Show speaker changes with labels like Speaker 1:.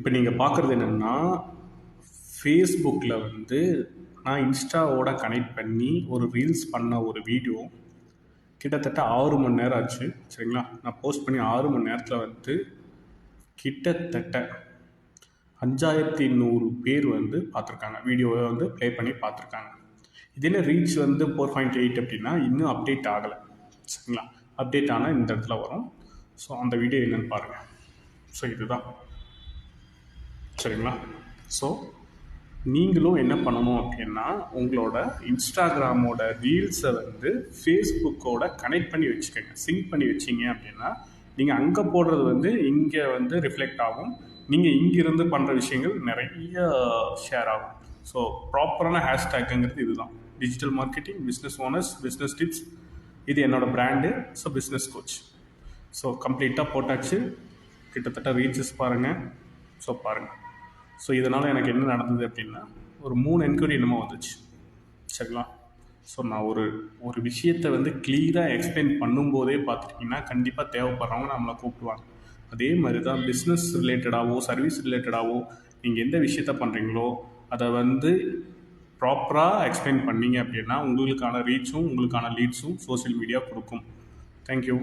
Speaker 1: இப்போ நீங்கள் பார்க்குறது என்னென்னா ஃபேஸ்புக்கில் வந்து நான் இன்ஸ்டாவோட கனெக்ட் பண்ணி ஒரு ரீல்ஸ் பண்ண ஒரு வீடியோ கிட்டத்தட்ட ஆறு மணி நேரம் ஆச்சு. சரிங்களா? நான் போஸ்ட் பண்ணி ஆறு மணி நேரத்தில் வந்து கிட்டத்தட்ட அஞ்சாயிரத்தி நூறு பேர் வந்து பார்த்துருக்காங்க வீடியோவை வந்து ப்ளே பண்ணி பார்த்துருக்காங்க இதே ரீச் வந்து ஃபோர் பாயிண்ட் எயிட் அப்படின்னா இன்னும் அப்டேட் ஆகலை. சரிங்களா? அப்டேட் ஆனால் இந்த இடத்துல வரும். ஸோ அந்த வீடியோ என்னென்னு பாருங்கள் ஸோ இதுதான். சரிங்களா? ஸோ நீங்களும் என்ன பண்ணணும் அப்படின்னா உங்களோட இன்ஸ்டாகிராமோட ரீல்ஸை வந்து ஃபேஸ்புக்கோட கனெக்ட் பண்ணி வச்சுக்கோங்க. சிங்க் பண்ணி வச்சிங்க அப்படின்னா நீங்கள் அங்கே போடுறது வந்து இங்கே வந்து ரிஃப்ளெக்ட் ஆகும். நீங்கள் இங்கிருந்து பண்ணுற விஷயங்கள் நிறைய ஷேர் ஆகும். ஸோ ப்ராப்பரான ஹேஷ்டேக்குங்கிறது இதுதான். Digital marketing business owners business tips இது என்னோடய brand so business coach so கம்ப்ளீட்டாக போட்டாச்சு. கிட்டத்தட்ட ரீச்சஸ் பாருங்கள் ஸோ பாருங்கள் ஸோ இதனால் எனக்கு என்ன நடந்தது அப்படின்னா ஒரு மூணு என்கொயரி என்னமோ வந்துச்சு. சரிங்களா? ஸோ நான் ஒரு ஒரு விஷயத்தை வந்து கிளியராக எக்ஸ்பிளைன் பண்ணும்போதே பார்த்துட்டிங்கன்னா கண்டிப்பாக தேவைப்படுறவங்க நம்மளை கூப்பிடுவாங்க. அதே மாதிரி தான் பிஸ்னஸ் ரிலேட்டடாகவோ சர்வீஸ் ரிலேட்டடாகவோ நீங்கள் எந்த விஷயத்த பண்ணுறீங்களோ அதை வந்து ப்ராப்பராக எக்ஸ்பிளைன் பண்ணீங்க அப்படின்னா உங்களுக்கான ரீச்சும் உங்களுக்கான லீட்ஸும் சோஷியல் மீடியா கொடுக்கும். Thank you